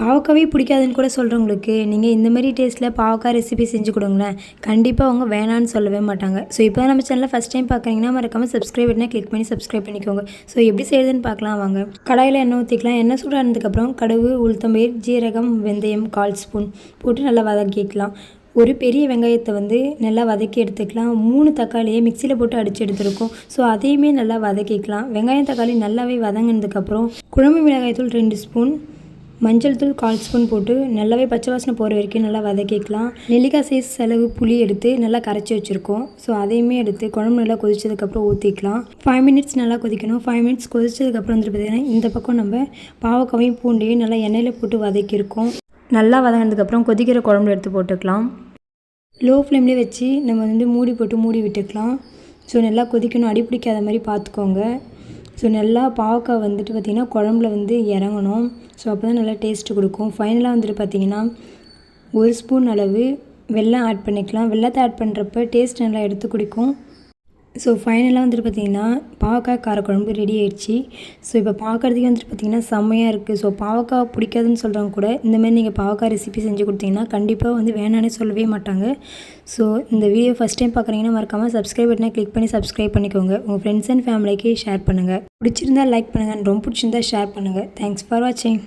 பாவக்காவே பிடிக்காதுன்னு கூட சொல்கிறவங்களுக்கு நீங்கள் இந்த மாதிரி டேஸ்ட்டில் பாவக்காய் ரெசிபி செஞ்சு கொடுங்களேன். கண்டிப்பாக அவங்க வேணான்னு சொல்லவே மாட்டாங்க. ஸோ இப்போ நம்ம சேனலில் ஃபஸ்ட் டைம் பார்க்குறீங்கன்னா மறக்காமல் சப்ஸ்கிரைப் பண்ணால் கிளிக் பண்ணி சப்ஸ்கிரைப் பண்ணிக்கோங்க. ஸோ எப்படி செய்யுதுன்னு பார்க்கலாம் வாங்க. கடாயில் எண்ணெய் ஊற்றிக்கலாம் எண்ணெய் சூடானதுக்கப்புறம் கடுகு உளுத்தம்பயிர் ஜீரகம் வெந்தயம் கால் ஸ்பூன் போட்டு நல்லா வதக்கிக்கலாம். ஒரு பெரிய வெங்காயத்தை வந்து நல்லா வதக்கி எடுத்துக்கலாம். மூணு தக்காளியை மிக்சியில் போட்டு அடித்து எடுத்துருக்கோம். ஸோ அதையுமே நல்லா வதக்கிக்கலாம். வெங்காயம் தக்காளி நல்லாவே வதங்கினதுக்கப்புறம் குழம்பு மிளகாய்த்தூள் ரெண்டு ஸ்பூன் மஞ்சள் தூள் கால் ஸ்பூன் போட்டு நல்லாவே பச்சை வாசனை போகிற வரைக்கும் நல்லா வதக்கிக்கலாம் நெல்லிக்காய் சைஸ் செலவு புளி எடுத்து நல்லா கரைச்சி வச்சுருக்கோம். ஸோ அதையுமே எடுத்து குழம்பு நல்லா கொதிச்சதுக்கப்புறம் ஊற்றிக்கலாம் ஃபைவ் மினிட்ஸ் நல்லா கொதிக்கணும். ஃபைவ் மினிட்ஸ் கொதிச்சதுக்கப்புறம் வந்துட்டு பார்த்திங்கன்னா இந்த பக்கம் நம்ம பாவக்காவையும் பூண்டையும் நல்லா எண்ணெயில் போட்டு வதக்கியிருக்கோம். நல்லா வதங்கினதுக்கப்புறம் கொதிக்கிற குழம்புல எடுத்து போட்டுக்கலாம். லோ ஃப்ளேம்லேயே வச்சு நம்ம வந்து மூடி போட்டு மூடி விட்டுக்கலாம். ஸோ நல்லா கொதிக்கணும். அடி பிடிக்காத மாதிரி பார்த்துக்கோங்க. ஸோ நல்லா பாவக்காய் வந்துட்டு பார்த்திங்கன்னா குழம்புல வந்து இறங்கணும். ஸோ அப்போ தான் நல்லா டேஸ்ட்டு கொடுக்கும். ஃபைனலாக வந்துட்டு பார்த்திங்கன்னா ஒரு ஸ்பூன் அளவு வெல்லம் ஆட் பண்ணிக்கலாம். வெள்ளத்தை ஆட் பண்ணுறப்ப டேஸ்ட் நல்லா எடுத்து குடிக்கும். ஸோ ஃபைனலாக வந்துட்டு பார்த்திங்கன்னா பாவக்காய் காரக்குழம்பு ரெடி ஆயிடுச்சு. ஸோ இப்போ பார்க்குறதுக்கே வந்துட்டு பார்த்திங்கன்னா செம்மையாக இருக்குது ஸோ பாவக்காய் பிடிக்காதுன்னு சொல்கிறவங்க கூட இந்தமாதிரி நீங்கள் பாவக்காய் ரெசிபி செஞ்சு கொடுத்தீங்கன்னா கண்டிப்பாக வந்து வேணானே சொல்லவே மாட்டாங்க. ஸோ இந்த வீடியோ ஃபஸ்ட் டைம் பார்க்குறீங்கன்னா மறக்காமல் சப்ஸ்கிரைப் பட்டனை கிளிக் பண்ணி சப்ஸ்கிரைப் பண்ணிக்கோங்க. உங்கள் ஃப்ரெண்ட்ஸ் அண்ட் ஃபேமிலிக்கு ஷேர் பண்ணுங்கள் பிடிச்சிருந்தா லைக் பண்ணுங்கள் ரொம்ப பிடிச்சிருந்தா ஷேர் பண்ணுங்கள் தேங்க்ஸ் ஃபார் வாட்சிங்